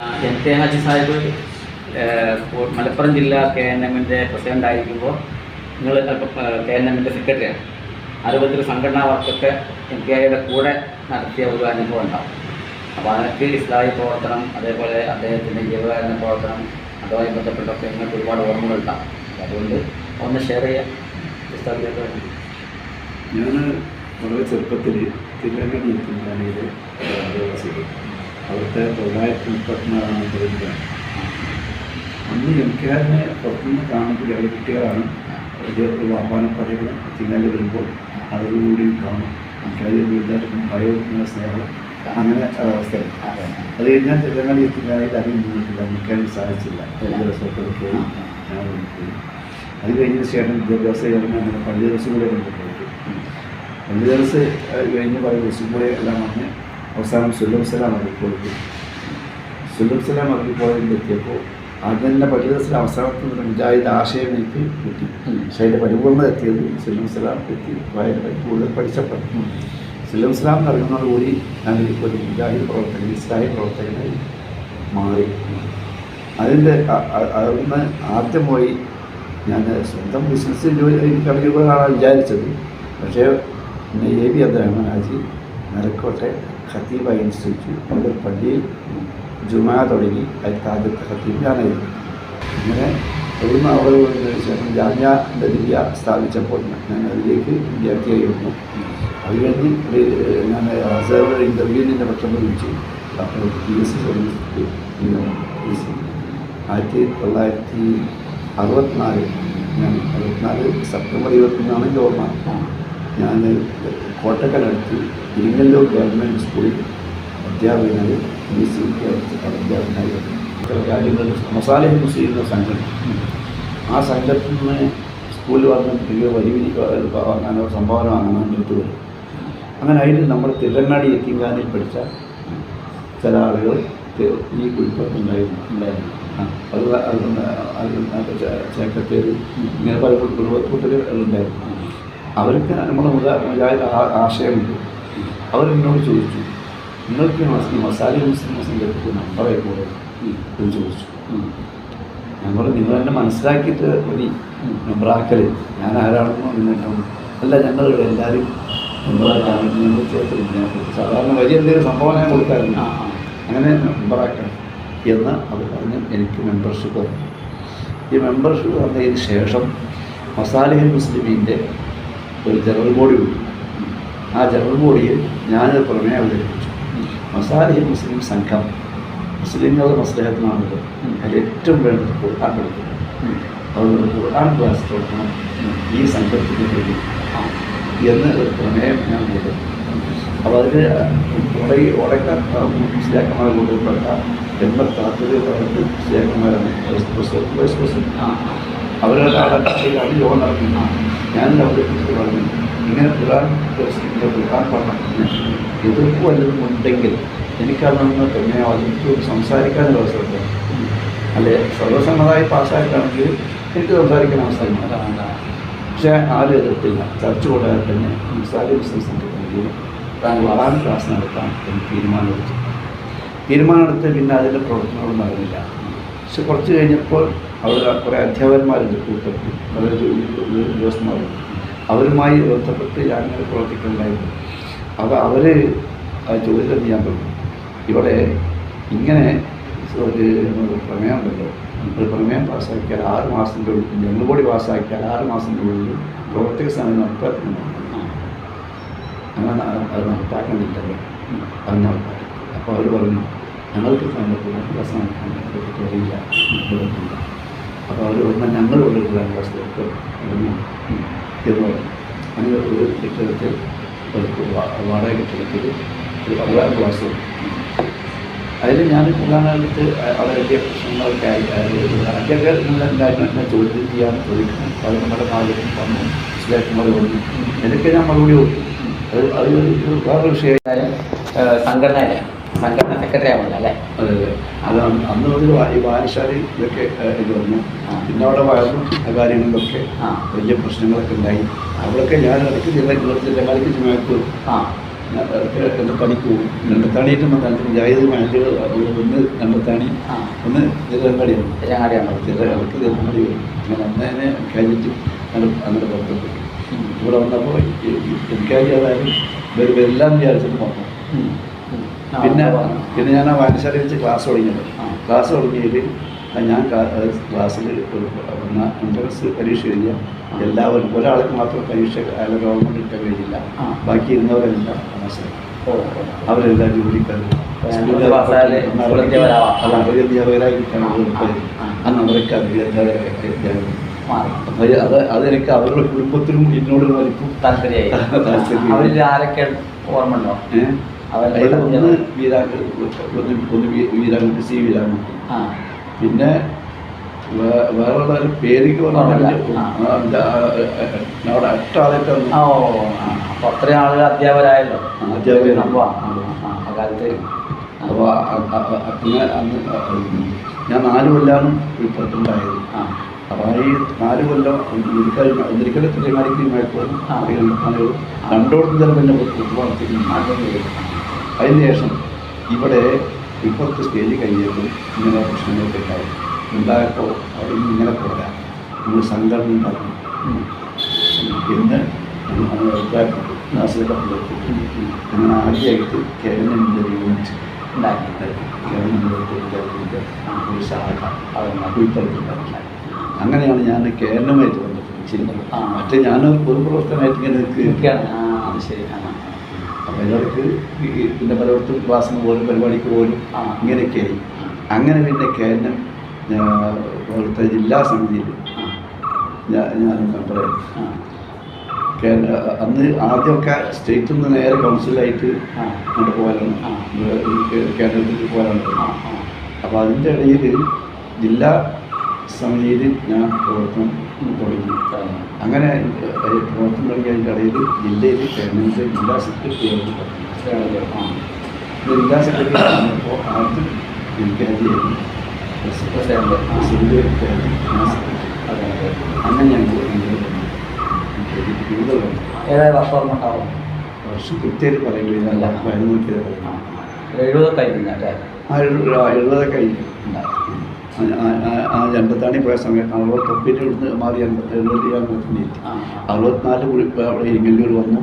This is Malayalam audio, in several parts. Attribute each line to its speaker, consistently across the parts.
Speaker 1: എൻ കെ ഹാജി സാഹിബ് മലപ്പുറം ജില്ലാ കെ എൻ എമ്മിന്റെ പ്രസിഡന്റ് ആയിരിക്കുമ്പോൾ നിങ്ങൾ കെ എൻ എമ്മിന്റെ സെക്രട്ടറിയാണ്. അറുപത്തിൽ സംഘടനാ വർക്കൊക്കെ എൻ കെ ഐയുടെ കൂടെ നടത്തിയ ഒരു അനുഭവം ഉണ്ടാവും. അപ്പോൾ അതിനൊക്കെ ഇസ്ലാഹി പ്രവർത്തനം അതേപോലെ അദ്ദേഹത്തിന്റെ ജീവകാരണ പ്രവർത്തനം അതുമായി ബന്ധപ്പെട്ടൊക്കെ നിങ്ങൾക്ക് ഒരുപാട് ഓർമ്മകൾ ഉണ്ടാവും. അതുകൊണ്ട് ഒന്ന് ഷെയർ ചെയ്യാം.
Speaker 2: ഞാൻ വളരെ ചെറുപ്പത്തിൽ തിരുവനന്തപുരം എത്തിങ്ങാനയിൽ ചെയ്തു അവിടുത്തെ തൊള്ളായിരത്തി അന്ന് എം അന്ന് ആറിനെ പുറത്തുനിന്ന് കാണുമ്പോൾ അവർ കുട്ടികളാണ് ഒരു വാപ്പാനം പറയുന്നത്. തിങ്ങാൽ വരുമ്പോൾ അതോടുകൂടി കാണും. എംകെആർ എല്ലാവർക്കും ഭയവുന്ന സ്നേഹം അങ്ങനെ അവസ്ഥയാണ് അത് കഴിഞ്ഞാൽ തിരുവനന്തപുരം എത്തിക്കാനായി അറിയാൻ മുന്നിട്ടില്ല. എംകെആറിന് സാധിച്ചില്ല. ദിവസമൊക്കെ പോയി. ഞാൻ പോയി. അത് കഴിഞ്ഞ ശേഷം വിദ്യാഭ്യാസ അങ്ങനെ പള്ളി ദിവസം കൂടെ കൊണ്ടുപോയിട്ട് പള്ളി ദിവസം കഴിഞ്ഞ് പല ദിവസം കൂടെ എല്ലാം വന്ന് അവസാനം സുല്ലം സലാം ഇറങ്ങിപ്പോയിട്ട് സുല്ലം സലാം ഇറങ്ങിപ്പോയതിൽ എത്തിയപ്പോൾ അത് തന്നെ പള്ളി ദിവസത്തിൽ അവസാനത്തിൽ നിന്ന് മുജാഹിദ് ആശയം എനിക്ക് കിട്ടി പക്ഷേ അതിന്റെ പരിപൂർണത എത്തിയത് സുല്ലം സലാം എത്തി. കൂടുതൽ പഠിച്ചപ്പെട്ടു സുല്ലം സലാം ഇറങ്ങുന്നതോടുകൂടി ഞാൻ ഒരു മുജാഹിദ് പ്രവർത്തകൻ ഇസ്ലാഹി പ്രവർത്തകനായി മാറി. അതിന്റെ അ- അ- അവിടുന്ന് ആദ്യം പോയി ഞാൻ സ്വന്തം ബിസിനസ് ജോലി എനിക്ക് അറിയുമ്പോഴാണ് വിചാരിച്ചത്. പക്ഷേ പിന്നെ എ ബി അബ്ദുറഹ്മാനാജി നിലക്കോട്ടെ. ഖത്തീബ ഇൻസ്റ്റിറ്റ്യൂട്ട് അവിടെ പള്ളിയിൽ ജുമാ തുടങ്ങി അതിൽ ആദ്യത്തെ ഖത്തീബ് ഞാനായിരുന്നു അങ്ങനെ അവിടുന്ന് അവിടെ വന്നതിന് ശേഷം ജാമ്യ ദലിയ സ്ഥാപിച്ചപ്പോൾ ഞാൻ അതിലേക്ക് വിദ്യാർത്ഥിയായിരുന്നു അത് കഴിഞ്ഞ് ഒരു, ഞാൻ റിസർവ് ഇന്റർവ്യൂവിന്റെ പക്ഷം വിളിച്ചു അപ്പോൾ P S C service P S C ആയിരത്തി തൊള്ളായിരത്തി അറുപത്തിനാല് ഞാൻ അറുപത്തിനാല് സെപ്റ്റംബർ ഇരുപത്തിനാണ് എന്റെ ഓർമ്മ ഞാൻ കോട്ടക്കലടുത്ത് ഇരിങ്ങല്ലൂർ ഗവൺമെന്റ് സ്കൂളിൽ അധ്യാപകനായി ബി സി അധ്യാപകനായി കാര്യങ്ങൾ മസാല മുസ്ലിം എന്ന സംഘം. ആ നിന്ന് സ്കൂളിൽ വന്ന് വലിയ വലിയ വാങ്ങാനോ സംഭാവന വാങ്ങാനോ എടുത്തു വരും അങ്ങനെ അതിൽ നമ്മൾ തിരുവങ്ങാടി എത്തിങ്കാനിൽ പഠിച്ച ചില ആളുകൾ ഈ കുഴിപ്പത്തുണ്ടായിരുന്നു ഉണ്ടായിരുന്നു. അത് അത് ചേക്കത്തേര് ഇങ്ങനെ പല കുടുംബക്കൂട്ടലുകളുണ്ടായിരുന്നു അവർക്ക് നമ്മുടെ മുജാ മുജാഹിദ് ആശയമുണ്ട്. അവരെന്നോട് ചോദിച്ചു നിങ്ങൾക്ക് മസ്ലിം മസാലി മുസ്ലിം സംഘത്തിൽ നമ്പർ ആയിക്കോളെ എന്ന് ചോദിച്ചു ഞാൻ പറഞ്ഞു നിങ്ങൾ എന്നെ മനസ്സിലാക്കിയിട്ട് മതി. നമ്പറാക്കൽ ഞാൻ ആരാണെന്നോ നിന്നെ അല്ല ഞങ്ങൾ എല്ലാവരും നമ്പറാക്കാണ് ഞങ്ങൾ ചേർത്തില്ല സാധാരണ വലിയ എന്തെങ്കിലും സംഭവം ഞാൻ കൊടുക്കാറില്ല അങ്ങനെ നമ്പറാക്കണം എന്ന് അവർ പറഞ്ഞ് എനിക്ക് മെമ്പർഷിപ്പ് തന്നു ഈ മെമ്പർഷിപ്പ് തന്നതിന് ശേഷം മസാലിഹിൻ മുസ്ലിമീന്റെ ഒരു ജനറൽ ബോഡി ഉണ്ട് ആ ജനറൽ ബോഡിയിൽ ഞാനൊരു പ്രമേയം അവതരിപ്പിച്ചു. മസാലിഹൽ മുസ്ലിം സംഘം മുസ്ലിങ്ങളുടെ മസ്ലഹത്തിനാണത് ഏറ്റവും വേണ്ടത് കൊടുക്കാൻ പഠിക്കുന്നത് അതുകൊണ്ട് ഖുർആൻ ക്ലാസ് തുടങ്ങണം. ഈ സംഘത്തിന് വേണ്ടി എന്ന് പ്രമേയം ഞാൻ കൊടുത്തു അപ്പോൾ അതിൽ ഉടയി ഉടക്ക മുസ്ലിയാക്കന്മാരെ കൊണ്ടുപ്പെട്ട എൺപത്തി താല്പര്യ പറഞ്ഞിട്ട് മുസ്ലിയാക്കന്മാരാണ് വൈസ് പ്രസിഡന്റ് വൈസ് പ്രസിഡന്റ് അവരുടെ ആളെ യോഗം നടക്കുന്നു ഞാൻ അവതരിപ്പിച്ചിട്ട് പറഞ്ഞു. ഇങ്ങനെ ഖുർആൻ ഇങ്ങനെ ഖുർആൻ പഠനത്തിന് എതിർപ്പ് വല്ലതും ഉണ്ടെങ്കിൽ എനിക്കതൊന്ന് പിന്നെ അതിലേക്ക് സംസാരിക്കാനൊരു അവസരമുണ്ട്. അല്ലെ? സർവസമ്മതമായി പാസ്സായിട്ടാണെങ്കിൽ എനിക്ക് സംസാരിക്കാൻ അവസരം പക്ഷേ ആരും എതിർത്തില്ല ചർച്ച കൂടാതെ തന്നെ മുസാലി ബിസിനസ് സംഘടനയിൽ താൻ വളരാൻ ക്ലാസ് നടത്താൻ എനിക്ക് തീരുമാനമെടുത്തു. തീരുമാനമെടുത്ത് പിന്നെ അതിന്റെ പ്രവർത്തനങ്ങളൊന്നും നടന്നില്ല പക്ഷെ കുറച്ച് കഴിഞ്ഞപ്പോൾ അവിടെ കുറേ അധ്യാപകന്മാരുണ്ട് കൂട്ടത്തിൽ വളരെ ഉദ്യോഗസ്ഥന്മാരുണ്ട് അവരുമായി ബന്ധപ്പെട്ട് ഞാൻ ഇങ്ങനെ പ്രവർത്തിക്കുന്നുണ്ടായിരുന്നു അപ്പോൾ അവർ ആ ചോദ്യം ചെയ്യാൻ തുടങ്ങി. ഇവിടെ ഇങ്ങനെ ഒരു പ്രമേയം ഉണ്ടല്ലോ. ഒരു പ്രമേയം പാസ്സാക്കിയാൽ ആറ് മാസത്തിന്റെ ഉള്ളിൽ ജനറൽ ബോഡി പാസ്സാക്കിയാൽ ആറ് മാസത്തിന്റെ ഉള്ളിൽ പ്രവർത്തക സമയം നടപ്പാക്കുന്നു അങ്ങനെ അത് അത് നടപ്പാക്കുന്നില്ലല്ലോ അത് നടപ്പാക്കി അപ്പോൾ അവർ പറഞ്ഞു ഞങ്ങൾക്ക് കണ്ടെത്തുന്ന നടക്കാൻ പറ്റി അറിയില്ല അപ്പോൾ അവർ വരുമ്പോൾ ഞങ്ങൾ കുറാൻ ക്ലാസ്സിലേക്ക് എന്ന് പറഞ്ഞു. അങ്ങനെ ഒരു കെട്ടിടത്തിൽ വാടക കെട്ടിടത്തിൽ ഒരു പതിനാറ് ക്ലാസ് അതിൽ ഞാൻ പ്രധാനമായിട്ട് അവിടെ വലിയ പ്രശ്നങ്ങളൊക്കെ ആദ്യമൊക്കെ എന്നെ ചോദ്യം ചെയ്യാൻ ചോദിക്കണം അത് നമ്മുടെ നാട്ടിൽ വന്നു മനസ്സിലാക്കുമ്പോൾ വന്നു. എനിക്ക് ഞാൻ മറുപടി കൊടുത്തു അത് അത് വേറൊരു വേറെ വിഷയമായ
Speaker 1: സംഘടനയിലെ സംഘടന സെക്രട്ടറി ആവുന്നില്ല അല്ലേ?
Speaker 2: അതെ അതെ അത് അന്ന് അന്ന് മുതൽ വാ- ഈ വായനശാല ഇതൊക്കെ ഇത് വന്നു. പിന്നെ അവിടെ വളർന്നു കാര്യങ്ങളിലൊക്കെ വലിയ പ്രശ്നങ്ങളൊക്കെ ഉണ്ടായി. അവിടെയൊക്കെ ഞാൻ ഇടയ്ക്ക് ജില്ല ജില്ലക്കാർക്ക് ചുമക്ക് എന്റെ പണിക്ക് പോകും. രണ്ടത്താണിയിട്ട് വന്നിട്ട് ജായത് മാനേജർ ഒന്ന് രണ്ടത്താണി ഒന്ന് തിരുവനന്തപുരമാണ്
Speaker 1: ചങ്ങാടിയാണോ
Speaker 2: അവർക്ക് തിരുവനന്തപുരം വരും. അങ്ങനെ അന്നേനെ കഴിഞ്ഞിട്ട് അങ്ങനെ അങ്ങനെ പുറപ്പെട്ടു ഇവിടെ വന്നപ്പോൾ എനിക്കായി അതായത് ഇവർ എല്ലാം വിചാരിച്ചിട്ട് വന്നു. പിന്നെ. പിന്നെ ഞാൻ ആ വായനശാലയിൽ വെച്ച് ക്ലാസ് തുടങ്ങിയത്. ക്ലാസ് തുടങ്ങിയതിൽ ഞാൻ ക്ലാസ്സിൽ വന്ന എൻട്രൻസ് പരീക്ഷ എഴുതിയ എല്ലാവരും ഒരാൾക്ക് മാത്രം പരീക്ഷ അയാൾ ഗവൺമെന്റ് എടുക്കാൻ
Speaker 1: കഴിഞ്ഞില്ല.
Speaker 2: ബാക്കി ഇരുന്നവരെല്ലാം
Speaker 1: ഓ.
Speaker 2: അവരെല്ലാം ജോലിക്കാരും.
Speaker 1: ആ.
Speaker 2: അന്ന് അവർക്ക് അറിയാതെ
Speaker 1: മാറി.
Speaker 2: അത് അത് അതെനിക്ക് അവരുടെ കുടുംബത്തിനും എന്നോട് വലിപ്പം
Speaker 1: താല്പര്യമായി.
Speaker 2: താല്പര്യം.
Speaker 1: അവരിൽ ആരൊക്കെ ഓർമ്മ ഉണ്ടോ
Speaker 2: ഏഹ്
Speaker 1: അവരുടെ
Speaker 2: അതിൽ ഒന്ന് വീരാങ്ക് ഒന്ന് ഒന്ന് വീ- സി പിന്നെ വേറെ പേരിക്ക്. അവിടെ
Speaker 1: ഓ അത്രയും ആളുകൾ അധ്യാപകരായല്ലോ.
Speaker 2: ആ,
Speaker 1: കാലത്ത്
Speaker 2: അപ്പോൾ അങ്ങനെ അന്ന് ഞാൻ നാല് കൊല്ലാണ്
Speaker 1: ആ.
Speaker 2: അപ്പോൾ ഈ നാല് കൊല്ലം ഒരിക്കൽ ഒരിക്കലും
Speaker 1: ആ.
Speaker 2: രണ്ടോടത്തും ചിലപ്പോൾ എന്നെ വളർത്തി അതിന് ശേഷം ഇവിടെ ഇപ്പുറത്തെ സ്റ്റേജ് കഴിഞ്ഞപ്പോൾ ഇങ്ങനെ പ്രശ്നങ്ങളൊക്കെ ഉണ്ടായി ഉണ്ടായപ്പോൾ അവിടെ ഇങ്ങനെ പോരാ നമ്മൾ സംഘടന
Speaker 1: ഉണ്ടാക്കും.
Speaker 2: എന്ന് അഭിപ്രായപ്പെട്ടു നാസിലപ്പെട്ടു. അങ്ങനെ ആദ്യമായിട്ട് കേരളത്തിന്റെ യൂണിറ്റ്
Speaker 1: ഉണ്ടാക്കി
Speaker 2: കേരളത്തിന്റെ ഒരു ശാഖ. ഉൾപ്പെടുത്തുന്നുണ്ടാക്കി അങ്ങനെയാണ് ഞാൻ കേരളമായിട്ട് ബന്ധപ്പെട്ട് ചെയ്യുന്നത്
Speaker 1: ആ.
Speaker 2: മറ്റേ ഞാൻ ഒരു പ്രവർത്തനമായിട്ട് ഇങ്ങനെ നിൽക്കുക
Speaker 1: ഇരിക്കുകയാണ് ആ അത് ശരി ആ
Speaker 2: ഈ പിന്നെ പലയിടത്തും ക്ലാസ്സിന് പോലും പരിപാടിക്ക് പോലും. ഇങ്ങനെയൊക്കെയായി. അങ്ങനെ പിന്നെ കേരളം പോലത്തെ ജില്ലാ സമിതിയിൽ ഞാൻ ഞാൻ മെമ്പറായി കേരള അന്ന് ആദ്യമൊക്കെ സ്റ്റേറ്റിൽ നിന്ന് നേരെ കൗൺസിലായിട്ട് അങ്ങോട്ട് പോകാനാണ്.
Speaker 1: ആ.
Speaker 2: കേരളത്തിൽ പോകാനാണ്. അപ്പോൾ അതിന്റെ ഇടയിൽ ജില്ലാ സമിതിയിൽ ഞാൻ പ്രവർത്തനം തുടങ്ങി അങ്ങനെ ഏഹ്, പ്രവർത്തനം തുടങ്ങിയതിന്റെ ഇടയിൽ ജില്ലയിൽ പേരൻസ് ജില്ലാ സെക്രട്ടറി ജില്ലാ സെക്രട്ടറി ആകുമ്പോൾ ആദ്യം.
Speaker 1: ആ.
Speaker 2: പ്രസിഡന്റ് ആയിരുന്നു. അങ്ങനെ.
Speaker 1: ഏതായ വർഷം ഉണ്ടാവും
Speaker 2: വർഷം കൃത്യമായിട്ട്
Speaker 1: ആ. എഴുപതൊക്കെ കഴിഞ്ഞു
Speaker 2: ആ എഴുപതൊക്കെ കഴിഞ്ഞു
Speaker 1: ഉണ്ടായി.
Speaker 2: ആ- എൺപത്താണി പോയ സമയത്ത് അറുപത്തി തൊപ്പിന്റെ ഇവിടുന്ന് മാറി എൺപത്തി എഴുപത്തി അമ്പത്തിന് എത്തി. അറുപത്തിനാല് അവിടെ ഇരിങ്ങല്ലൂർ വന്നു.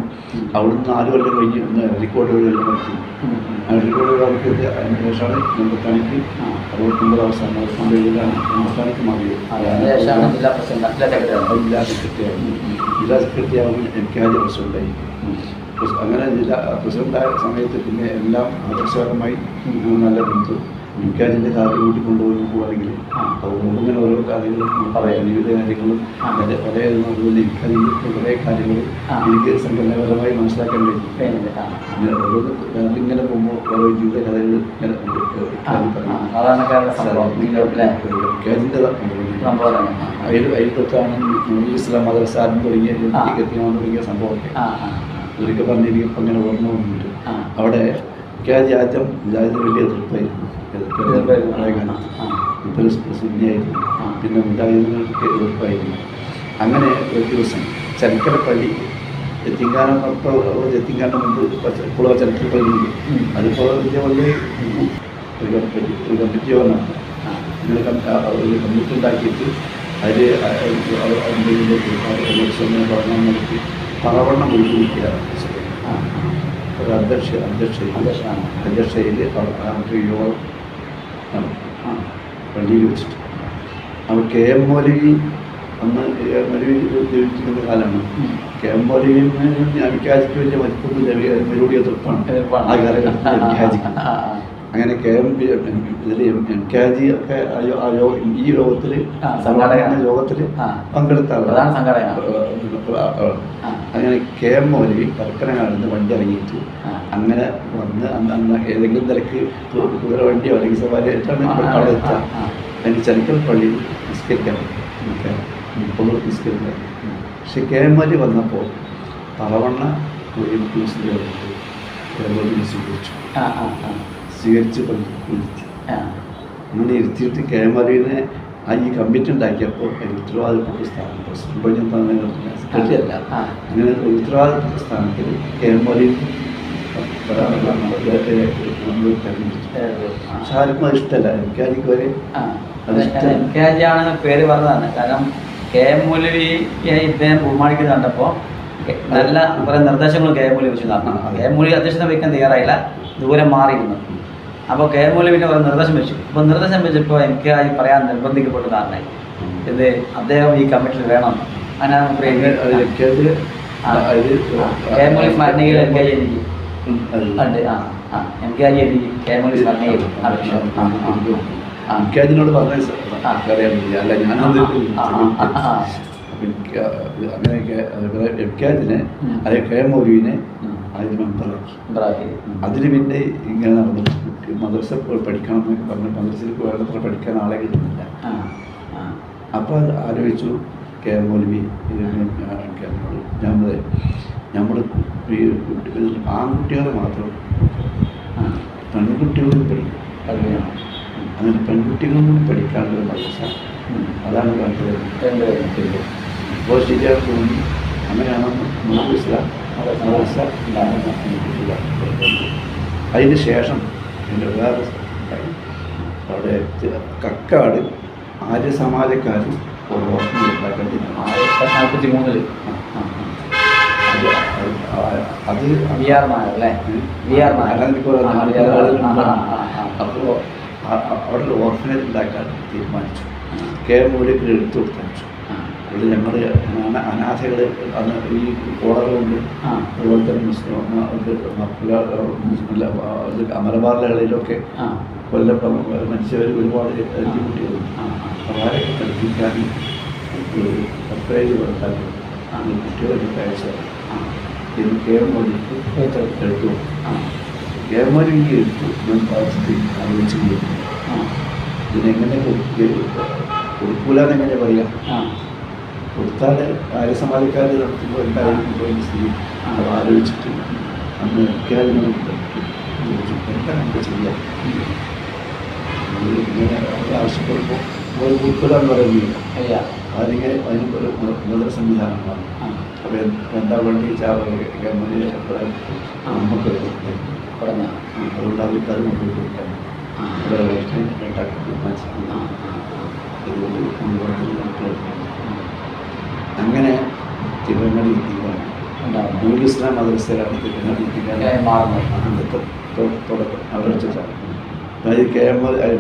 Speaker 2: അവിടുന്ന് നാല് കൊല്ലം കഴിഞ്ഞ് അരിക്കോട് വഴി നടത്തി. അരിക്കോട് വഴിക്ക് അതിന് ശേഷമാണ് എൺപത്താണിക്ക്
Speaker 1: ആ.
Speaker 2: അറുപത്തൊമ്പത് അവസാനം അറുപത്തൊമ്പത് എഴുതാണ് എൺപത്താണിക്ക് മാറിയത്
Speaker 1: ജില്ലാ സെക്രട്ടറിയായിരുന്നു ജില്ലാ സെക്രട്ടറി
Speaker 2: ആകുമ്പോൾ എനിക്ക് ആദ്യ പ്രശ്നമുണ്ടായി അങ്ങനെ ജില്ലാ പ്രസിഡന്റായ സമയത്ത് പിന്നെ എല്ലാം
Speaker 1: ആദർശകരമായി.
Speaker 2: നല്ല ബന്ധു എനിക്കതിന്റെ കാര്യം കൂട്ടി കൊണ്ടുപോയി
Speaker 1: പോവാണെങ്കിൽ.
Speaker 2: അതുകൊണ്ട് ഇങ്ങനെ ഓരോ കാര്യങ്ങളും പറയാം വിവിധ കാര്യങ്ങളും. അതിന്റെ പല അതുപോലെ എനിക്കതിൽ കുറേ കാര്യങ്ങൾ. എനിക്ക് സംഘടനാപരമായി മനസ്സിലാക്കാൻ കഴിയും അങ്ങനെ ഓരോ ഇങ്ങനെ പോകുമ്പോൾ ഓരോ ജീവിത കഥകൾ ഇങ്ങനെ. അതിൽ അതിൽ തൊട്ടാണ് ഇസ്ലാം മദ്രസാരം തുടങ്ങിയ
Speaker 1: ആ.
Speaker 2: എത്തിയാൻ തുടങ്ങിയ സംഭവമൊക്കെ
Speaker 1: അതൊക്കെ
Speaker 2: ഒരിക്കൽ പറഞ്ഞിരിക്കും അങ്ങനെ ഓർമ്മ വന്നിട്ട്
Speaker 1: ആ.
Speaker 2: അവിടെ കേജി ആദ്യം ഇതായത് വലിയ എതിർപ്പായിരുന്നു
Speaker 1: ആ.
Speaker 2: ഇപ്പോൾ പിന്നെ മുജാഹിദുകൾക്ക് എതിർപ്പായിരുന്നു അങ്ങനെ ഒരു ദിവസം ചരിക്കരപ്പള്ളി എത്തിങ്കാനം എത്തിങ്കാനം മുമ്പ് ഇപ്പോൾ ചരിക്കരപ്പള്ളി ഉണ്ട്. അതിപ്പോൾ വലിയ വലിയ ഒരു കമ്മിറ്റി ഒരു കമ്മിറ്റി യോഗമാണ്
Speaker 1: ആ.
Speaker 2: ആ, ഒരു കമ്മിറ്റി ഉണ്ടാക്കിയിട്ട് അതിൽ എന്തെങ്കിലും പറഞ്ഞാൽ നടത്തി പറവണ്ണം ഒഴിപ്പിക്കുക
Speaker 1: ആ.
Speaker 2: ഒരു അധ്യക്ഷ അധ്യക്ഷയിൽ. അധ്യക്ഷയിൽ നമുക്ക് യോഗം
Speaker 1: ആ.
Speaker 2: പള്ളിയിൽ വെച്ചിട്ട് അപ്പോൾ കെ എം മൗലവി അന്ന് കെ എം മൗലവി ജീവിച്ചിരുന്ന കാലമാണ്. കെ എം മൗലവിന് അമിക്കാജിക്ക് വലിയ മതിപ്പൊന്നുമില്ല മെരുടി എതിർപ്പാണ്. ആ കാലഘട്ടത്തിൽ
Speaker 1: ആ.
Speaker 2: അങ്ങനെ കെ എം പി ഇതിൽ എം കെ ജി ഒക്കെ ഈ യോഗത്തിൽ
Speaker 1: ആ, സംഘാടക.
Speaker 2: യോഗത്തിൽ പങ്കെടുത്ത. അങ്ങനെ കെ എം മൗലവി നിന്ന് വണ്ടി ഇറങ്ങിയിട്ട് അങ്ങനെ വന്ന് അന്ന് ഏതെങ്കിലും തിരക്ക് കുതിര വണ്ടിയോ അല്ലെങ്കിൽ
Speaker 1: സവാരിയായിട്ടാണ്
Speaker 2: അവിടെ എത്തുക. അതിന് ചരിക്കൽ പള്ളിയിൽ നിസ്കരിക്കാൻ മുപ്പത് നിസ്കരിക്കാൻ പക്ഷെ കെ എം മൗലി വന്നപ്പോൾ തലവണ്ണ ഒരു സ്വീകരിച്ചു കെ എം മൗലി സ്വീകരിച്ചു. സ്വീകരിച്ച് ഇരുത്തി
Speaker 1: ആ.
Speaker 2: അങ്ങനെ ഇരുത്തിയിട്ട് കെ എം മൗലിനെ ആ ഈ കമ്മിറ്റി ഉണ്ടാക്കിയപ്പോൾ അതിന് ഉത്തരവാദിത്തപ്പെട്ട സ്ഥാനം പ്രസിഡന്റ് പണി സെക്രട്ടറി അല്ല
Speaker 1: ആ.
Speaker 2: അങ്ങനെ ഉത്തരവാദിത്തപ്പെട്ട സ്ഥാനത്തിൽ കെ എം പക്ഷെ ആർക്കും അത് ഇഷ്ടമല്ല. എനിക്കാരിക്ക് വരെ അത് ഇഷ്ടം.
Speaker 1: എം കെ ജി ആണെന്ന് പേര് പറഞ്ഞതാണ്. കാരണം കെ എം മൗലവിയെ ഇദ്ദേഹം ബഹുമാനിക്കുന്നത് കണ്ടപ്പോൾ നല്ല കുറെ നിർദ്ദേശങ്ങൾ കെ എം മൂലി വെച്ച് നടന്നു. കെ എം മൂലി അധ്യക്ഷത വയ്ക്കാൻ തയ്യാറായില്ല. ദൂരെ മാറിയിരുന്നു. അപ്പോൾ കെ എം മൗലവിനെ കുറെ നിർദ്ദേശം വെച്ചു. അപ്പോൾ നിർദ്ദേശം വെച്ചപ്പോൾ എനിക്ക് ആയി പറയാൻ നിർബന്ധിക്കപ്പെട്ട കാരണമായി ഇത് അദ്ദേഹം ഈ കമ്മിറ്റിയിൽ വേണം. അങ്ങനെ കെ എം സ്മരണയിൽ എം കെ എനിക്ക് ഉണ്ട് ആ ആ. എം കെ ജി എനിക്ക് കെ എം സ്മരണയിൽ
Speaker 2: അതിനോട് പറഞ്ഞ പറ്റില്ല അല്ല ഞാനത് അങ്ങനെയൊക്കെ എം കെ അതിനെ
Speaker 1: അതായത്
Speaker 2: അതേ കെ മൗലുവിനെ
Speaker 1: ഉം.
Speaker 2: അതിന് പിന്നെ ഇങ്ങനെ നടന്നു മദ്രസ പോയി പഠിക്കണം എന്നൊക്കെ പറഞ്ഞു മദ്രസയിൽ വേണ്ടത്ര പഠിക്കാൻ ആളെ കിട്ടുന്നില്ല. അപ്പോൾ അത് ആലോചിച്ചു കെ എം മൗലവി ഈ കുട്ടികൾ ആൺകുട്ടികളെ മാത്രം. പെൺകുട്ടികളും പഠിക്കും. അങ്ങനെ പെൺകുട്ടികളും കൂടി പഠിക്കാനുള്ള മദ്രസ. അതാണ് കണ്ടത്. അപ്പോൾ ശരിയായി തോന്നി അങ്ങനെയാണ് അതിന് ശേഷം എന്റെ വേറെ ഉണ്ടായി. അവിടെ കക്കാട് ആര്യ സമാജക്കാരും ഒരു വർഷം ഉണ്ടാക്കാൻ
Speaker 1: ആയിരത്തി നാൽപ്പത്തി മൂന്നിൽ
Speaker 2: അത്
Speaker 1: വി ആർ നായർ അല്ലേ? V R Nair.
Speaker 2: അപ്പോൾ അവിടെ ഒരു ഓർഫനേജ് ഉണ്ടാക്കാൻ തീരുമാനിച്ചു. കേരളം എടുത്തു കൊടുത്തു. ഇത് ഞങ്ങൾ അനാഥകൾ അന്ന് ഈ
Speaker 1: കോടകളുണ്ട്.
Speaker 2: അതുപോലെ തന്നെ മുസ്ലിം ആ. കൊല്ലപ്പെട്ട മനുഷ്യർ ഒരുപാട് കുട്ടികളുണ്ട് അവരെ ഒരു സർപ്രൈസ് ഉണ്ടാക്കി
Speaker 1: ആ.
Speaker 2: കുട്ടികളൊക്കെ
Speaker 1: അയച്ചത്.
Speaker 2: ഇത് കെ എം മോദിക്ക്
Speaker 1: ഏറ്റു.
Speaker 2: എടുത്തു
Speaker 1: ആ.
Speaker 2: കെ എം മോദിക്ക് എടുത്തു ഞാൻ പാർട്ടി അറിയിച്ചു കൊടുത്തു ഇതിനെങ്ങനെ കൊടുക്കൂലെന്ന് എങ്ങനെ പറയാം. കൊടുത്താൽ ആര്യസമാജക്കാർ നടത്തുമ്പോൾ എന്തായിരിക്കും പോയി സ്ഥിതി അത് ആലോചിച്ചിട്ട് അന്ന് എന്താ നമുക്ക് ചെയ്യാം അത് ഇങ്ങനെ ആവശ്യപ്പെടുമ്പോൾ ഒരു ഉൾപ്പെടാൻ പറയുന്നില്ല.
Speaker 1: ഇല്ല.
Speaker 2: അതിങ്ങനെ അതിന് ഒരു മുതൽ സംവിധാനമാണ്
Speaker 1: അപ്പം
Speaker 2: അപ്പോൾ എന്താ വേണ്ടി വെച്ചാൽ ഗവൺമെന്റ് നമുക്ക്
Speaker 1: പറഞ്ഞോ.
Speaker 2: അതുകൊണ്ട് അവർക്ക് അത് കൊടുക്കാൻ.
Speaker 1: ആ.
Speaker 2: അവരെ റേഷൻ ഉണ്ടാക്കി തീരുമാനിച്ചു
Speaker 1: ആ.
Speaker 2: അതുകൊണ്ട് മുൻപോട്ട് നമുക്ക് അങ്ങനെ തിരുവങ്ങാടി ഇസ്ലാം മദ്രസയിലാണ് തിരുവങ്ങാടി തുടക്കം. അവിടെ വെച്ചിട്ടാണ് അതായത് കെ എം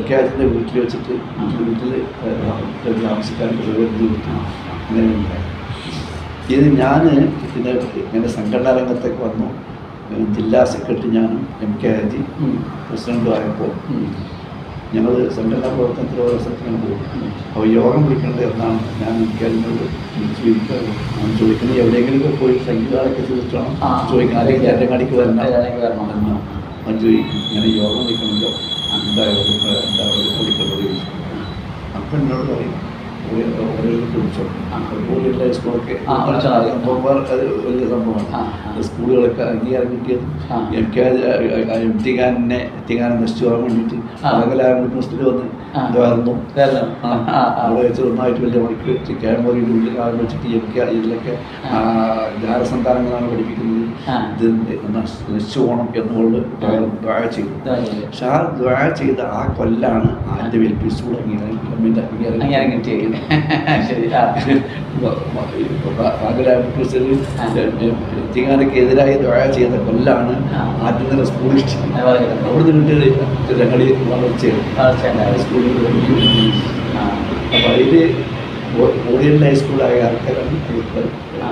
Speaker 2: കെ വീട്ടിൽ വെച്ചിട്ട് വീട്ടിൽ അങ്ങനെ ഉണ്ടായി ഇത് ഞാൻ പിന്നെ എന്റെ സംഘടനാ രംഗത്തേക്ക് വന്നു ജില്ലാ സെക്രട്ടറി ഞാനും എം കെ ഹാജി
Speaker 1: ഉം.
Speaker 2: പ്രസിഡന്റും ആയപ്പോൾ. ഞങ്ങൾ സംഘടനാ പ്രവർത്തനത്തിൽ ഓരോ സ്ഥലത്തിനും പോകും അപ്പോൾ യോഗം വിളിക്കേണ്ടത് എന്നാണ് ഞാൻ എനിക്ക് അതിനോട് വിളിച്ചു ചോദിക്കാറ് ഞാൻ ചോദിക്കുന്നത് എവിടെയെങ്കിലും പോയി സംഗീതമൊക്കെ ചോദിച്ചോണം. ചോദിക്കണം. അല്ലെങ്കിൽ എന്റെ കടിക്ക് വരണം
Speaker 1: വരണം.
Speaker 2: എന്ന് അവൻ ചോദിക്കും. ഇങ്ങനെ യോഗം വിളിക്കണമല്ലോ. എന്തായാലും എന്താ വിളിക്കുന്നത് ചോദിച്ചു. അപ്പം എന്നോട് പറയും പോലെയുള്ള സ്കൂളൊക്കെ അത് വലിയ സംഭവമാണ്. സ്കൂളുകളൊക്കെ അംഗീകാരം കിട്ടിയത്. എം കെ എത്തിക്കാനെ എത്തിക്കാനെ നശിച്ചു പോകാൻ വേണ്ടിയിട്ട്. പലകലാമിട്ട് ഹോസ്പിറ്റലിൽ വന്ന്
Speaker 1: വരുന്നു.
Speaker 2: ഇതായിരുന്നു. അവിടെ വെച്ച് ഒന്നായിട്ട് വലിയ മണിക്ക് വെച്ച് ക്യാമറയിൽ ഉള്ളിൽ കാലം വെച്ചിട്ട് എം കെ ഇതിലൊക്കെ. ജാരസന്താനങ്ങളാണ് പഠിപ്പിക്കുന്നത്. ഇത് നശി- നശിച്ചു പോകണം എന്നുകൊണ്ട് ദ്വാര ചെയ്തു. ആ ദ്വാര ചെയ്ത ആ കൊല്ലാണ് ആദ്യം എൽ പി സ്കൂൾ അംഗീകാരം
Speaker 1: ഗവൺമെന്റ്
Speaker 2: അംഗീകാരം
Speaker 1: കിട്ടിയത്
Speaker 2: എത്തിങ്ങാനൊക്കെ എതിരായി ദുഴ ചെയ്ത കൊല്ലാണ്. ആദ്യം തന്നെ സ്കൂളിൽ
Speaker 1: അത് പറയുന്നത്.
Speaker 2: അവിടെ നിന്നിട്ട് രങ്ങളി വളർച്ചയാണ്. സ്കൂളിൽ. അപ്പോൾ അതിൽ ഓറിയന്റ് ഹൈസ്കൂളായ ആൾക്കാരാണ്.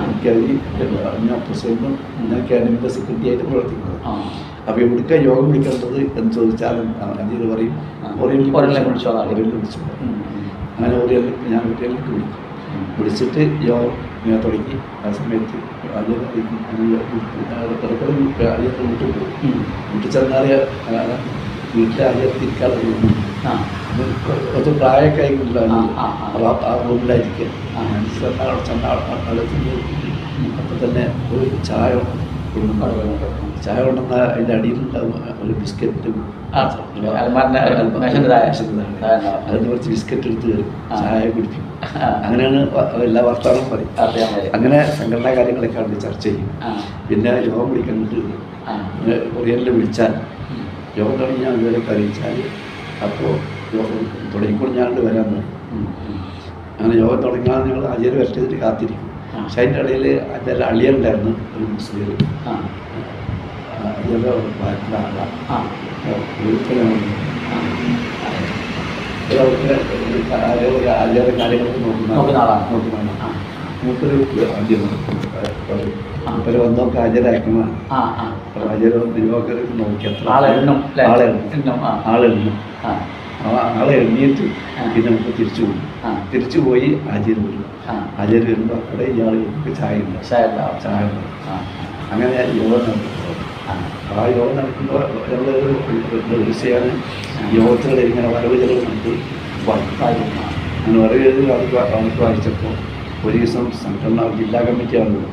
Speaker 2: എനിക്കതിൽ ഞാൻ പ്രസിഡന്റും ഞാൻ അക്കാഡമിയുടെ സെക്രട്ടറി ആയിട്ട് പ്രവർത്തിക്കുന്നത്. അപ്പോൾ ഇവിടുത്തെ യോഗം വിളിക്കേണ്ടത് എന്ന് ചോദിച്ചാലും അഞ്ചിൽ പറയും
Speaker 1: ആ.
Speaker 2: ഓറിയന്റിൽ
Speaker 1: ഓറിയന്റിൽ വിളിച്ചോ.
Speaker 2: അങ്ങനെ ഓറിയന്റിൽ ഞാൻ ഓറിയന്റിലേക്ക്
Speaker 1: വിളിച്ചു.
Speaker 2: വിളിച്ചിട്ട് യോഗ ഇങ്ങനെ തുടങ്ങി ആ സമയത്ത് ആദ്യം ആദ്യത്തെ വീട്ടിൽ പോകും. വീട്ടിൽ ചെന്നാറിയ വീട്ടിലെ ആദ്യത്തെ ഇരിക്കാതെ. കുറച്ച് പ്രായമൊക്കെ ആയിട്ടുണ്ടായിരുന്നു
Speaker 1: ആ,
Speaker 2: റൂമിലായിരിക്കുക. അവിടെ ചെന്ന ചെന്ന ചെന്ന് അപ്പം തന്നെ ഒരു ചായ ചായ കൊണ്ടുവന്ന അതിന്റെ അടിയിലുണ്ടാവും ഒരു ബിസ്ക്കറ്റും. അതിന് കുറച്ച് ബിസ്ക്കറ്റ് എടുത്ത് തരും. ചായ കുടിക്കും അങ്ങനെയാണ് എല്ലാ വാർത്തകളും പറയും. അങ്ങനെ സംഘടനാ കാര്യങ്ങളൊക്കെ അവിടെ ചർച്ച ചെയ്യും. പിന്നെ യോഗം
Speaker 1: വിളിക്കാൻ.
Speaker 2: കൊറിയറിൽ വിളിച്ചാൽ. യോഗം തുടങ്ങി ഞാൻ ഇവരൊക്കെ അറിയിച്ചാൽ അപ്പോൾ യോഗം തുടങ്ങിക്കൊണ്ട് ഞാനുണ്ട് വരാൻ. അങ്ങനെ യോഗം തുടങ്ങാൻ ഞങ്ങൾ ആചാര്യ വരട്ടിട്ട് കാത്തിരിക്കും. പക്ഷെ അതിന്റെ ഇടയിൽ അതിന്റെ അളിയുണ്ടായിരുന്നു ഒരു മുസ്ലിം ആളാണ് കാര്യങ്ങളൊക്കെ നോക്കുന്ന
Speaker 1: ആളാണ്.
Speaker 2: മൂപ്പര്. മൂപ്പര് വന്നൊക്കെ ഹാജരാക്കണം നിയോഗർക്ക് നോക്കി. അത്ര. ആളെണ്ണും
Speaker 1: ആ,
Speaker 2: ആ- ആളെ
Speaker 1: ആ.
Speaker 2: പിന്നെ നമുക്ക് തിരിച്ചു പോകും. തിരിച്ചു പോയി ആചാര്യ വരും
Speaker 1: ആ.
Speaker 2: ആചാര്യ വരുമ്പോൾ അവിടെ ഇയാൾ ചായ ഉണ്ട്
Speaker 1: ചായ
Speaker 2: ചായ അങ്ങനെ യോഗം നടത്തുന്നത്
Speaker 1: ആ.
Speaker 2: യോഗ നടക്കുമ്പോൾ നമ്മൾ ദിവസയാണ് യോഗത്തിൽ ഇങ്ങനെ വരവ് ചിലവ് നമുക്ക് വായിക്കും. അങ്ങനെ വരവ് ചെയ്ത് അവർക്ക് അവർക്ക് വായിച്ചപ്പോൾ ഒരു ദിവസം സംഘടന ജില്ലാ കമ്മിറ്റിയാണല്ലോ.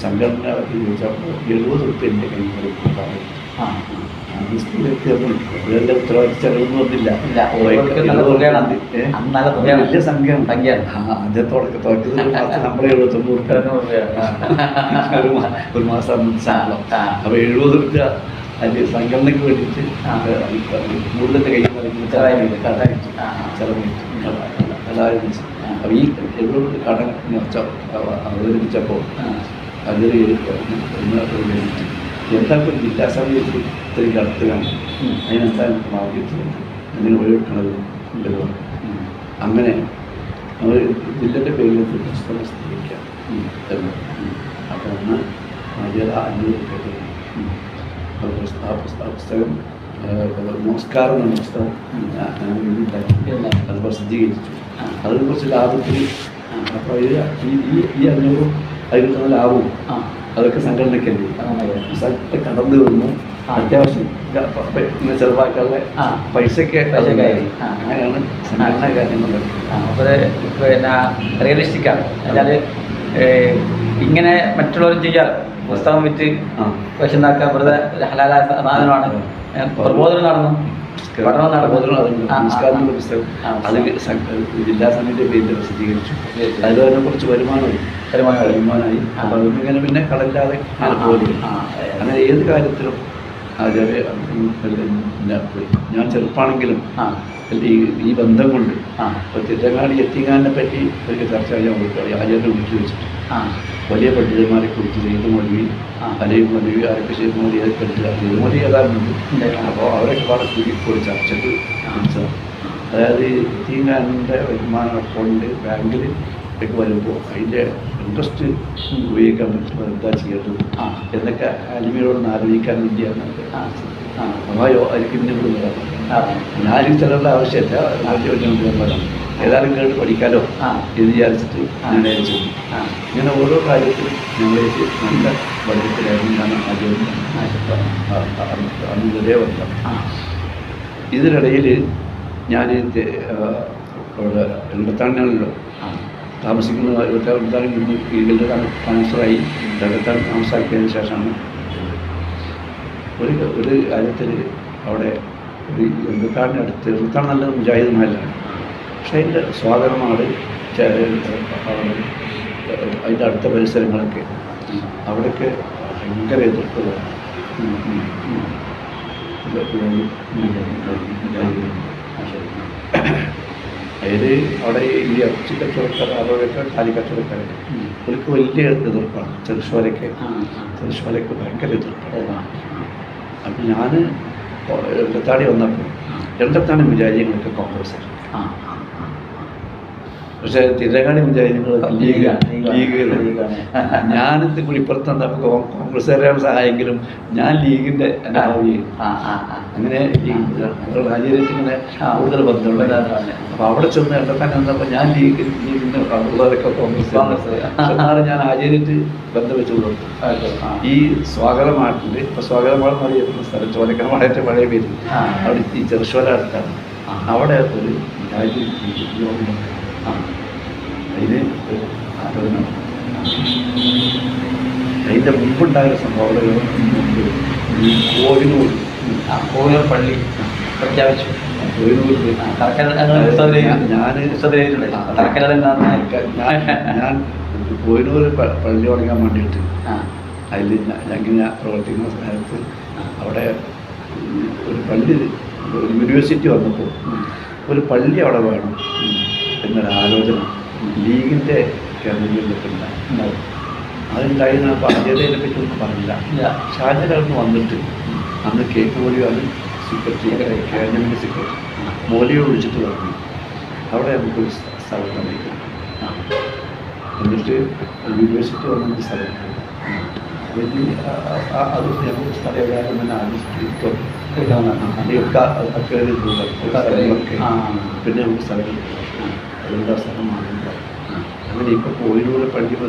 Speaker 2: സംഘടന ചോദിച്ചപ്പോൾ എഴുപത് ഉറുപ്പ്യ എന്റെ കയ്യിൽ ഉണ്ടാവും ഉത്തരവാദിത്ത
Speaker 1: തുകയാണ്.
Speaker 2: വലിയ സംഖ്യയാണ്
Speaker 1: സംഖ്യയാണ്.
Speaker 2: ആ, ആദ്യം തുടക്ക തുടക്കത്തിൽ ഒരു മാസം നമ്മളെ
Speaker 1: തൊണ്ണൂറ്.
Speaker 2: ഒരു ശമ്പളം എഴുപത് രൂപ അതിന് സംഘടനയ്ക്ക് വേണ്ടിയിട്ട്. മുകളിലത്തെ കയ്യിൽ. കടമായിട്ട്
Speaker 1: ആ.
Speaker 2: ചെലവായിട്ട് എല്ലാവരും ഈ എഴുപത് കടം അവതരിപ്പിച്ചപ്പോൾ അതിൽ ഇപ്പോൾ ജില്ലാ സമിതി ഇത്രയും കടത്തുകയാണ്
Speaker 1: ഉം.
Speaker 2: നമുക്ക് ബാധ്യത അതിന് ഒഴിവെക്കണത് ഉണ്ടല്ലോ. അങ്ങനെ അവർ ജില്ലന്റെ പേരിൽ
Speaker 1: ഉം.
Speaker 2: എന്ന് അപ്പോൾ ഒന്ന് ആദ്യത അഞ്ഞൂറ് ആ പുസ്ത- ആ പുസ്തകം നമസ്കാരം എന്ന പുസ്തകം? അത് പ്രസിദ്ധീകരിച്ചു അതിനെക്കുറിച്ച് ലാഭത്തിൽ. അപ്പോൾ ഈ ഈ അഞ്ഞൂറും അതിൽ കിട്ടുന്ന ലാഭവും
Speaker 1: ആ.
Speaker 2: അതൊക്കെ സംഘടനയ്ക്കല്ലേ. സ്ഥലത്ത് കടന്നു വന്നു. അത്യാവശ്യം ചെറുപ്പാക്കളുടെ പ- പ- ഇങ്ങനെ ചെറുതാക്കാനുള്ള
Speaker 1: ആ.
Speaker 2: പൈസയ്ക്ക്
Speaker 1: പൈസയ്ക്കായി.
Speaker 2: അങ്ങനെയാണ് സംഘടന കാര്യങ്ങൾ
Speaker 1: അപ്പോൾ പിന്നെ റിയലിസ്റ്റിക് ആണ് എന്നാൽ ഇങ്ങനെ മറ്റുള്ളവരും ചെയ്യാറ് പുസ്തകം വിറ്റ്. പൈസ ഉണ്ടാക്കാൻ വെറുതെ ഹലാല സാധനമാണ്. പ്രബോധനം നടന്നു. പഠനം
Speaker 2: നമസ്കാരത്തിന്റെ പുസ്തകം അത് ജില്ലാ സമിതിയുടെ പേരിൽ പ്രസിദ്ധീകരിച്ചു. അതിൽ തന്നെ കുറച്ച് വരുമാനമായി.
Speaker 1: വരുമാനമായി.
Speaker 2: അപ്പോൾ അതൊന്നും ഇങ്ങനെ പിന്നെ
Speaker 1: കടലില്ലാതെ
Speaker 2: അങ്ങനെ ഏത് കാര്യത്തിലും ആചാര്യ പോയി. ഞാൻ ചെറുപ്പാണെങ്കിലും ഈ ഈ ബന്ധം കൊണ്ട്
Speaker 1: ഇപ്പോൾ
Speaker 2: അപ്പോൾ തിരുരങ്ങാടി എത്തിങ്ങാനെ പറ്റി ഒരു ചർച്ച ഞാൻ കൊടുക്കുക ആചാര്യ വിളിച്ചു വെച്ചിട്ട് വലിയ പണ്ഡിതന്മാരെ കുറിച്ച് ചെയ്ത് മൊഴി. അലയും മൊഴി ആരൊക്കെ ചെയ്ത് മൊഴി അതൊക്കെ ചെയ്ത്. മൊഴി ഏതാണ്ട്. അപ്പോൾ അവരൊക്കെ വളരെ കൂടി ഒരു ചർച്ചക്ക് വിളിച്ചതാണ്. അതായത് എത്തിങ്ങാനിന്റെ വരുമാന അക്കൗണ്ട് ബാങ്കിൽ ഒക്കെ വരുമ്പോൾ അതിന്റെ ഇൻട്രസ്റ്റ് ഉപയോഗിക്കാൻ പറ്റുമ്പോൾ എന്താ ചെയ്യേണ്ടത്?
Speaker 1: ആ.
Speaker 2: എന്നൊക്കെ അലിമിയോടൊന്ന് ആലോചിക്കാൻ വേണ്ടിയാണ്. അമ്മയോ വിടുന്നത്
Speaker 1: ആ.
Speaker 2: ഞാനും ചിലരുടെ ആവശ്യമില്ല. ചോദിച്ചുകൊണ്ടിരുന്നതാണ് ഏതായാലും കേട്ട് പഠിക്കാലോ. എന്ന് വിചാരിച്ചിട്ട്. ഞാൻ അയച്ചു ഇങ്ങനെ ഓരോ കാര്യത്തിലും ഞങ്ങളേക്ക് നല്ല പഠിത്തത്തിലായിരുന്നു ഞാൻ ആദ്യം അന്നതേ വന്നത് ഇതിനിടയിൽ ഞാൻ അവിടെ എൺപത്താണ്ടാണല്ലോ ഇവിടെ എഴുപത്താണിനാണല്ലോ
Speaker 1: ആ.
Speaker 2: താമസിക്കുന്ന എഴുപത്താറിൽ നിന്ന് ഇതിന്റെ ട്രാൻസ്ഫറായി എഴുപത്താൻ താമസാക്കിയതിന് ശേഷമാണ്. ഒരു ഒരു കാര്യത്തിൽ അവിടെ ഒരു എൺപത്താണ്ടിനടുത്ത് അടുത്ത് നല്ല മുജാഹിദ് മഹലാണ്. പക്ഷേ അതിന്റെ സ്വാഗതമാണ് അതിന്റെ അടുത്ത പരിസരങ്ങളൊക്കെ അവിടെയൊക്കെ ഭയങ്കര
Speaker 1: എതിർപ്പ്
Speaker 2: അതായത് അവിടെ ഈ ഇറച്ചി കച്ചവടക്കാർ അവരൊക്കെ കാലി കച്ചവടക്കാർ
Speaker 1: ഉം.
Speaker 2: അവർക്ക് വലിയ എതിർപ്പാണ് ചെറുശോലയ്ക്ക്. ചെറുശോലയ്ക്ക് ഭയങ്കര എതിർപ്പാണ്? അപ്പം ഞാൻ രണ്ടത്താടി വന്നപ്പോൾ രണ്ടത്താണ് മുജാഹിദീങ്ങളൊക്കെ കോൺഗ്രസ്
Speaker 1: ആ.
Speaker 2: പക്ഷേ തിരകാണി മുജാഹിദീങ്ങളൊക്കെ ലീഗ്. ഞാനിത് കുളിപ്പുറത്ത് വന്നപ്പോൾ കോൺഗ്രസ്സുകാരാണ് സഹായെങ്കിലും ഞാൻ ലീഗിന്റെ അനുഭാവിയായി. അങ്ങനെ രാജ്യത്ത് ഇങ്ങനെ
Speaker 1: ആ.
Speaker 2: കൂടുതൽ ബന്ധമുള്ള അപ്പൊ അവിടെ ചെന്ന് ഇടത്താൻ വന്നപ്പോൾ ഞാൻ ലീഗ് ലീഗിന് ഉള്ളവരൊക്കെ കോൺഗ്രസ്
Speaker 1: കോൺഗ്രസ്.
Speaker 2: എന്നാലും ഞാൻ ആചാര്യത്ത് ബന്ധം വെച്ചു കൊടുത്തു ഈ സ്വാഗതമായിട്ടുണ്ട് ഇപ്പൊ സ്വാഗതമാണെന്ന് അറിയപ്പെടുന്ന സ്ഥലം ചോലക്കരമായിട്ട് പഴയ പേര്. അവിടെ ഈ ചെറുശോല അടുത്താണ്. അവിടെ ഒരു രാജ്യ ആലോചന അതിന്റെ മുമ്പുണ്ടായ സംഭവങ്ങൾ ഈ കോഴിനൂർ
Speaker 1: ആ കോവിലൂർ പള്ളി പ്രഖ്യാപിച്ചു.
Speaker 2: ഞാൻ- പ- പള്ളി തുടങ്ങാൻ വേണ്ടിയിട്ട്
Speaker 1: ആ.
Speaker 2: അതിൽ ഞങ്ങൾ പ്രവർത്തിക്കുന്ന സ്ഥലത്ത് അവിടെ ഒരു പള്ളി യൂണിവേഴ്സിറ്റി വന്നപ്പോൾ ഒരു പള്ളി അവിടെ വേണം. എന്നൊരു ആലോചന ലീഗിന്റെ കേന്ദ്രീകരിലൊക്കെ ഉണ്ടായി
Speaker 1: അതുണ്ടായി
Speaker 2: ഞാൻ അപ്പോൾ അതിനെ പറ്റി ഒന്നും പറഞ്ഞില്ല ഷാജഹാൻ വന്നിട്ട് അന്ന് കേക്ക് മോലിയാണ് സെക്രട്ടറി ഗവൺമെന്റ് സെക്രട്ടറി മോലിയോ വിളിച്ചിട്ട് പറഞ്ഞു അവിടെ നമുക്കൊരു സ്ഥലം തന്നിരിക്കും. എന്നിട്ട് യൂണിവേഴ്സിറ്റി വന്ന സ്ഥലം വലിയ അത് ഞങ്ങൾക്ക് സ്ഥലം തന്നെ ആലോചിച്ചിട്ട്.
Speaker 1: ആ.
Speaker 2: പിന്നെ നമുക്ക് സ്ഥലം സ്ഥലം മാറില്ല അങ്ങനെ ഇപ്പോൾ കോയിലൂടെ പഠിക്കുന്ന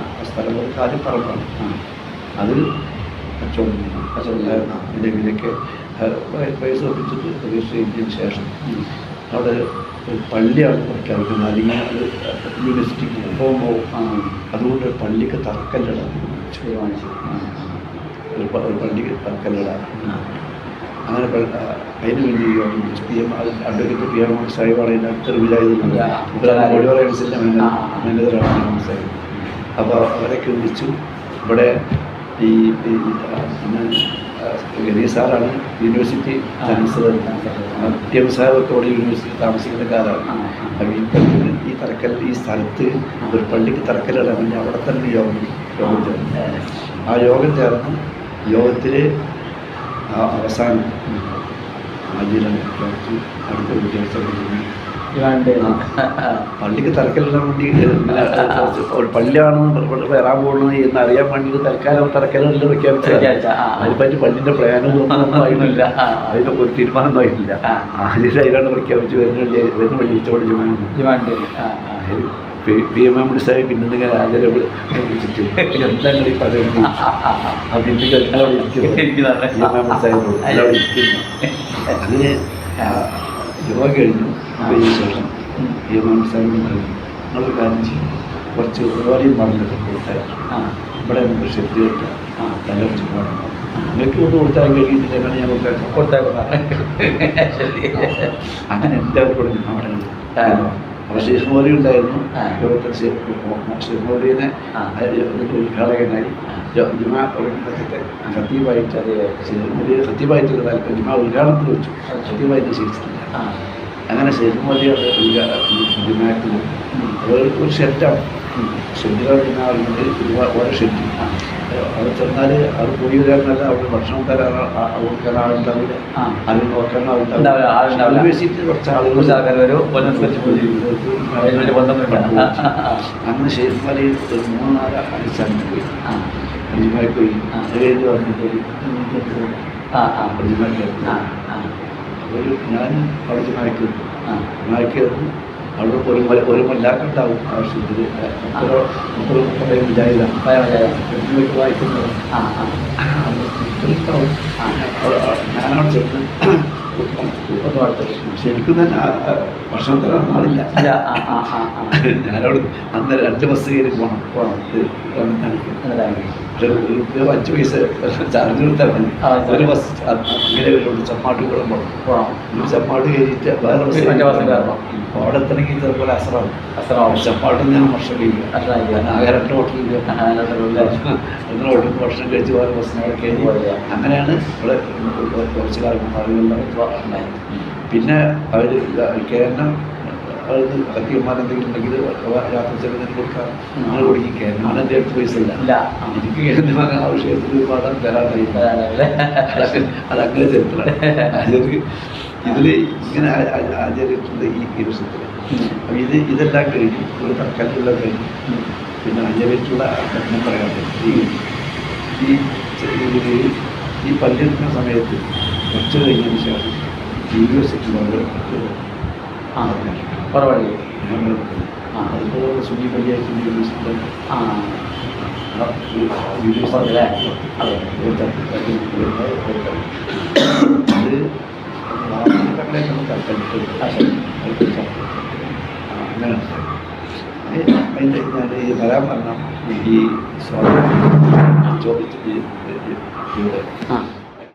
Speaker 2: ആ സ്ഥലം ഒരു കാര്യം പറമ്പാണ് അതിൽ കച്ചവടം. കച്ചവടം ഇതിലൊക്കെ പൈസ ഒപ്പിച്ചിട്ട് രജിസ്റ്റർ ശേഷം അവിടെ ഒരു പള്ളിയാണ് പ്രഖ്യാപിക്കുന്നത് അല്ലെങ്കിൽ അത് യൂണിവേഴ്സിറ്റിക്ക് പോകുമ്പോൾ. അതുകൊണ്ട് പള്ളിക്ക്
Speaker 1: തറക്കല്ലിടാം.
Speaker 2: ഒരു പള്ളിക്ക് തറക്കല്ലിടാൻ
Speaker 1: ആ.
Speaker 2: അങ്ങനെ അതിന് വേണ്ടി. P M advocate P M സാഹിബാണ് അതിന്റെ
Speaker 1: ആ.
Speaker 2: ഒളിവറൻസിന്റെ
Speaker 1: ആ.
Speaker 2: മാനേജറാണ് സാഹിബ് അപ്പോൾ അവരൊക്കെ വിളിച്ചു ഇവിടെ ഈ ഗണേഷ് സാറാണ് university. Chancellor. T M Sahib ഇവിടെ യൂണിവേഴ്സിറ്റി താമസിക്കുന്ന കാലമാണ്
Speaker 1: ആ.
Speaker 2: അപ്പോൾ ഈ പള്ളിയിൽ ഈ തറക്കൽ ഈ സ്ഥലത്ത് ഒരു പള്ളിക്ക് തറക്കലിടാൻ വേണ്ടി അവിടെ തന്നെ യോഗം യോഗം ചേർന്നു ആ യോഗം ചേർന്ന് യോഗത്തിൽ അവസാനം ആദ്യം പ്രഖ്യാപിച്ചു അടുത്ത വിദ്യാഭ്യാസം പള്ളിക്ക് തിരക്കല്ലാൻ വേണ്ടി പള്ളിയാണ് വരാൻ പോകുന്നത് എന്ന് അറിയാൻ വേണ്ടി തൽക്കാലം തിരക്കല്ല വെക്കാൻ
Speaker 1: പ്രഖ്യാപിച്ച.
Speaker 2: അതിനെപ്പറ്റി പള്ളിന്റെ ആയിട്ടില്ല.
Speaker 1: ആ.
Speaker 2: അതിനൊക്കെ ഒരു തീരുമാനം ആയിട്ടില്ല. അതിന് അതിലാണ് പ്രഖ്യാപിച്ച് വരുന്ന വരുന്ന വെള്ളിച്ചോട്. പി എം എം സാഹിബ് പിന്നെ ആചാരം വിളിച്ചിട്ട് ഈ പറയുന്നത്.
Speaker 1: അതിന്റെ
Speaker 2: പി എം എം സാഹിബ് യോഗ കഴിഞ്ഞു അതിന് ശേഷം. പി എം എം നമ്മൾ കാര്യം ചെയ്യും കുറച്ച് പരിപാടിയും പറഞ്ഞിട്ട് കൊടുത്താൽ
Speaker 1: ആ.
Speaker 2: ഇവിടെ നമുക്ക് ശക്തി കിട്ടാം
Speaker 1: ആ.
Speaker 2: കലർച്ച് പോകണം നിങ്ങൾക്ക് കൊണ്ട് കൊടുത്താൽ കഴിയുന്നില്ല കാരണം ഞാൻ കൊടുത്താൽ
Speaker 1: കൊടുത്തേക്കാം.
Speaker 2: അങ്ങനെ എന്താ കൂടെ അവിടെ അപ്പോൾ ശേഷമോലി ഉണ്ടായിരുന്നു. ലോകത്തിൽ ശേഷമോലിനെ
Speaker 1: ആ.
Speaker 2: ഉദ്ഘാടകനായി ജുമാ പ്രകടനത്തെ ഖത്തീബായിട്ട് അത് ശേഷമോലി ഖത്തീബായിട്ട് താല്പര്യം. ജുമാ ഉദ്ഘാടനത്തിൽ വെച്ചു. സ്വീകരിച്ചിട്ടില്ല
Speaker 1: ആ.
Speaker 2: അങ്ങനെ ശേഷമോലിയുടെ ജുമാക്ക് പോകും അത് ഒരു ഷെഡാണ്. ഷെഡിലാണ് ഓരോ ഷെഡ്. അവിടെ ചെന്നാൽ അത് പോയി വരാനല്ല അവിടെ ഭക്ഷണം തരാൻ കൊടുക്കാൻ ആളുണ്ടാവില്ല. അത് നോക്കാൻ
Speaker 1: ആളുണ്ടാവില്ല.
Speaker 2: കുറച്ച് ആളുകൾ
Speaker 1: ആൾക്കാർ വരും, ആ.
Speaker 2: അങ്ങനെ ശേഖർമാരിൽ ഒരു മൂന്ന് നാല് പോയി. പോയി. വന്നിട്ട് ഒരു ഞാൻ അവിടെ ജുമാക്ക്
Speaker 1: ആ.
Speaker 2: അവിടെ ഒരു ഒരു മല്ലാക്കുണ്ടാവും ആവശ്യത്തിൽ മുപ്പതോ മുപ്പത് വിചാരില്ല. വായിക്കുന്നത്. ഞാനവിടെ ചെന്ന്. ശരിക്കും തന്നെ ഭക്ഷണം തരാൻ ആളില്ല. ഞാനവിടെ അന്ന് രണ്ട് ബസ് കയറി പോകണം ഒരു അഞ്ച് പൈസ ചാർജ് കൊടുത്താൽ മതി. ഒരു ബസ് അങ്ങനെ വരുള്ളൂ കൂടെ പോകണം. ഒരു ചമ്മാട്ട് കയറിയിട്ട് വേറെ ബസ്
Speaker 1: കയറണം.
Speaker 2: അപ്പോൾ അവിടെ എത്തണമെങ്കിൽ ചിലപ്പോൾ അസറാവും.
Speaker 1: അസറാവും.
Speaker 2: ചപ്പാട്ടും ഞാൻ ഭക്ഷണം കഴിക്കുക
Speaker 1: അസ്സലാമു
Speaker 2: ആകെ രണ്ട് ഹോട്ടലിൽ അങ്ങനെ ഹോട്ടലിൽ ഭക്ഷണം കഴിച്ച് വേറെ ബസ്സിനവിടെ കയറി. അങ്ങനെയാണ് ഇവിടെ കുറച്ച് കാലം ആളുകളുടെ പിന്നെ അവർ കേരളം അത് അവർ സത്യന്മാരെന്തെങ്കിലും ഉണ്ടെങ്കിൽ യാത്ര ചെലവിന് കൊടുക്കാം. നിങ്ങൾ കൊടുക്കും. കേരളം എന്റെ അടുത്ത് പൈസ ഇല്ല. എനിക്ക് കേരളം വാങ്ങാൻ ആവശ്യത്തിൽ ഒരു പടം തരാനായില്ല
Speaker 1: അതാണല്ലേ?
Speaker 2: അതങ്ങനെ അതൊരു ഇതിൽ ഇങ്ങനെ ആ- ആ- ആചരിച്ചിട്ടുണ്ട് ഈ ദിവസത്തിൽ അപ്പം ഇത് ഇതെല്ലാം കഴിഞ്ഞു ഒരു തക്കാലുള്ള കഴിഞ്ഞു പിന്നെ ഘട്ടം പറയാൻ പറ്റും. ഈ ഈ പള്ളിയെടുക്കുന്ന സമയത്ത് കുറച്ച് കഴിഞ്ഞതിന് ശേഷം യൂണിവേഴ്സിറ്റി വളരെ
Speaker 1: ആ. കുറവല്ലേ? ആ.
Speaker 2: അതുപോലെ സുന്നി പള്ളിയായിട്ട് യൂണിവേഴ്സിറ്റി
Speaker 1: ആ.
Speaker 2: യൂണിവേഴ്സിറ്റി? അതെ. അത് വാഹനങ്ങളെ നമുക്ക് അങ്ങനെ അതിന്റെ ഞാൻ ഈ വരാൻ പറഞ്ഞ ഈ സ്വാതന്ത്ര്യം ചോദിച്ചിട്ട് ഇവിടെ
Speaker 1: ആ